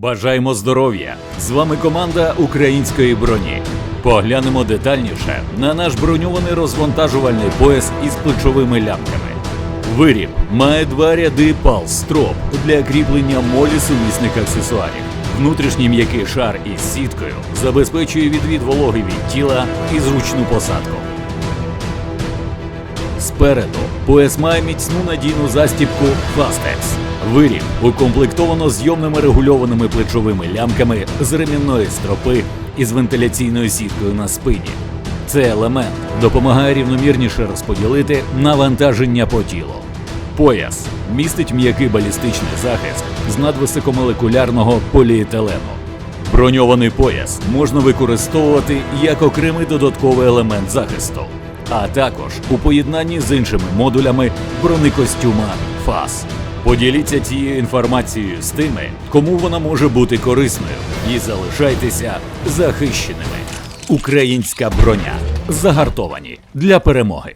Бажаємо здоров'я! З вами команда української броні. Поглянемо детальніше на наш броньований розвантажувальний пояс із плечовими лямками. Виріб має два ряди пал-строп для кріплення молі сумісних аксесуарів. Внутрішній м'який шар із сіткою забезпечує відвід вологи від тіла і зручну посадку. Спереду пояс має міцну надійну застібку Fastex. Виріб укомплектовано зйомними регульованими плечовими лямками з ремінної стропи із вентиляційною сіткою на спині. Цей елемент допомагає рівномірніше розподілити навантаження по тілу. Пояс містить м'який балістичний захист з надвисокомолекулярного поліетилену. Броньований пояс можна використовувати як окремий додатковий елемент захисту, а також у поєднанні з іншими модулями бронекостюма ФАС. Поділіться цією інформацією з тими, кому вона може бути корисною, і залишайтеся захищеними. Українська броня загартовані для перемоги.